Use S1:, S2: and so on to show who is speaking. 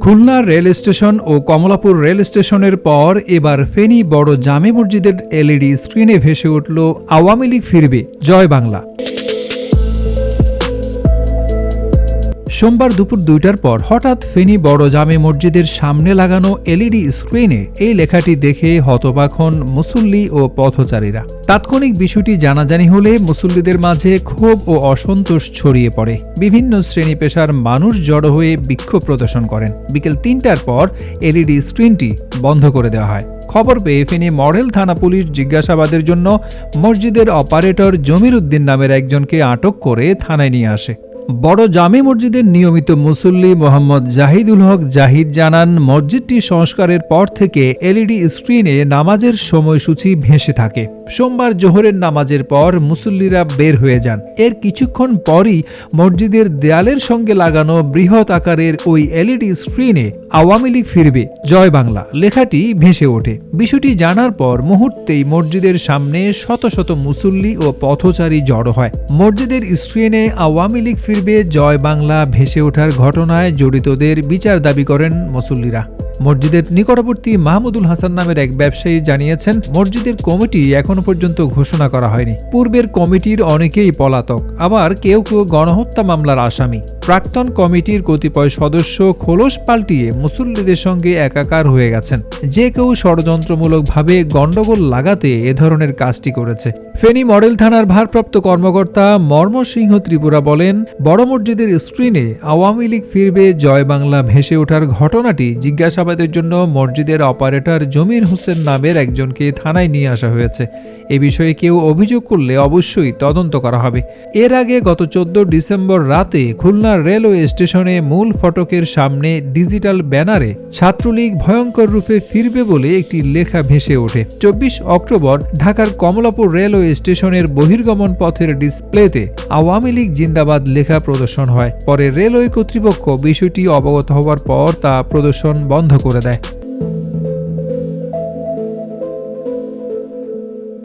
S1: Khulna rail station ও Kamalapur rail স্টেশনের পর এবার ফেনী বড় জামে মসজিদের এলইডি স্ক্রিনে ভেসে উঠল আওয়ামী লীগ ফিরবে জয় বাংলা। সোমবার দুপুর দুইটার পর হঠাৎ ফেনী বড় জামে মসজিদের সামনে লাগানো এলইডি স্ক্রিনে এই লেখাটি দেখে হতবাক হন মুসল্লি ও পথচারীরা। তাৎক্ষণিক বিষয়টি জানাজানি হলে মুসল্লিদের মাঝে ক্ষোভ ও অসন্তোষ ছড়িয়ে পড়ে। বিভিন্ন শ্রেণি পেশার মানুষ জড়ো হয়ে বিক্ষোভ প্রদর্শন করেন। বিকেল তিনটার পর এলইডি স্ক্রিনটি বন্ধ করে দেওয়া হয়। খবর পেয়ে ফেনী মডেল থানা পুলিশ জিজ্ঞাসাবাদের জন্য মসজিদের অপারেটর জমির উদ্দিন নামের একজনকে আটক করে থানায় নিয়ে আসে। বড় জামে মসজিদের নিয়মিত মুসল্লি মোহাম্মদ জাহিদুল হক জাহিদ জানান, মসজিদটি সংস্কারের পর থেকে এলইডি স্ক্রিনে নামাজের সময়সূচি ভেসে থাকে। সোমবার জোহরের নামাজের পর মুসল্লিরা বের হয়ে যান। এর কিছুক্ষণ পরই মসজিদের দেয়ালের সঙ্গে লাগানো বৃহৎ আকারের ওই এলইডি স্ক্রিনে আওয়ামী লীগ ফিরবে। জয় বাংলা, লেখাটি ভেসে ওঠে। বিষয়টি জানার পর মুহূর্তেই মসজিদের সামনে শত শত মুসল্লি ও পথচারী জড়ো হয়। মসজিদের স্ক্রিনে আওয়ামী লীগ ফিরবে জয় বাংলা ভেসে ওঠার ঘটনায় জড়িতদের বিচার দাবি করেন মুসল্লিরা। মসজিদের নিকটবর্তী মাহমুদুল হাসান নামের এক ব্যবসায়ী জানিয়েছেন, মসজিদের কমিটি এখনও পর্যন্ত ঘোষণা করা হয়নি। পূর্বের কমিটির অনেকেই পলাতক, আবার কেউ কেউ গণহত্যা মামলার আসামি। প্রাক্তন কমিটির কতিপয় সদস্য খোলস পাল্টিয়ে মুসল্লিদের সঙ্গে একাকার হয়ে গেছেন। যে কেউ ষড়যন্ত্রমূলকভাবে গণ্ডগোল লাগাতে এ ধরনের কাজটি করেছে। ফেনী মডেল থানার ভারপ্রাপ্ত কর্মকর্তা মর্মসিংহ ত্রিপুরা বলেন, বড় মসজিদের স্ক্রিনে আওয়ামী লীগ ফিরবে, জয় বাংলা ভেসে ওঠার ঘটনাটি জিজ্ঞাসাবাদের জন্য মসজিদের অপারেটর জমির হোসেন নামের একজনকে থানায় নিয়ে আসা হয়েছে। এ বিষয়ে কেউ অভিযোগ করলে অবশ্যই তদন্ত করা হবে। এর আগে গত চোদ্দ ডিসেম্বর রাতে খুলনা রেলওয়ে স্টেশনে মূল ফটকের সামনে ডিজিটাল ব্যানারে ছাত্রলীগ ভয়ঙ্কর রূপে ফিরবে বলে একটি লেখা ভেসে ওঠে। চব্বিশ অক্টোবর ঢাকার কমলাপুর রেলওয়ে স্টেশনের বহির্গমন পথের ডিসপ্লেতে আওয়ামী লীগ জিন্দাবাদ লেখা প্রদর্শন হয়। পরে রেলওয়ে কর্তৃপক্ষ বিষয়টি অবগত হওয়ার পর তা প্রদর্শন বন্ধ করে দেয়।